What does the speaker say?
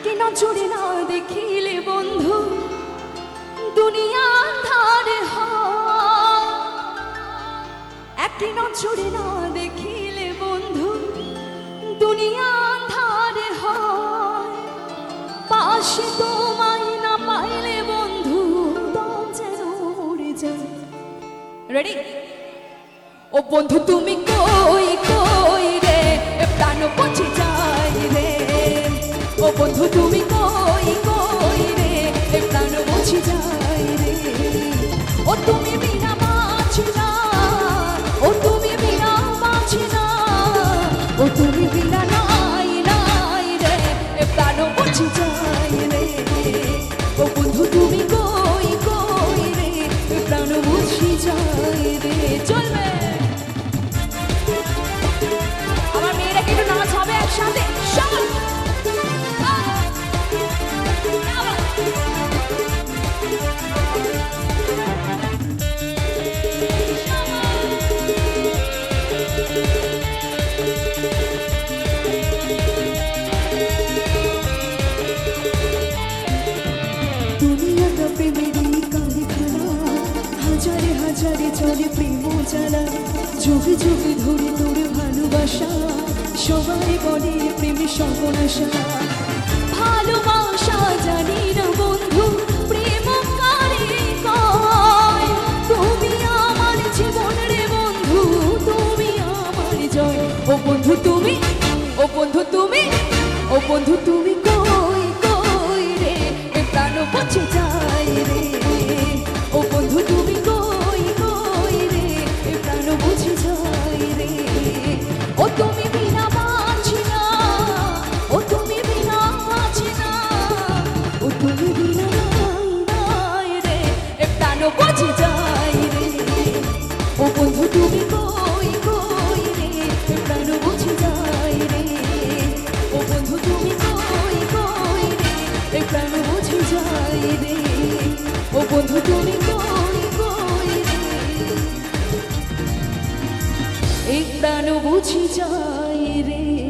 একে নজরে না দেখিলে বন্ধু, দুনিয়া ধারে একে নজরে না দেখিলে বন্ধু, দুনিয়া ধারে পাশে তোমায় না পাইলে বন্ধু মরে যায়। রেডি ও বন্ধু, তুমি কই কই রে? প্রাণ পচে যায় রে। ও বন্ধু চলবে। আমার মেয়েরা কিন্তু নাচ হবে একসাথে। চলে প্রেম জ্বালা, যুগে যুগে ধরে তোর ভালোবাসা, সবাই বলে প্রেমে সর্বনাশা ভালোবাসা জানি না বন্ধু, প্রেম তুমি আমার জীবন রে বন্ধু, তুমি আমার জয়। ও বন্ধু তুমি, ও বন্ধু তুমি। রে ও বন্ধু তুমি রে এই প্রাণ বুঝি যায়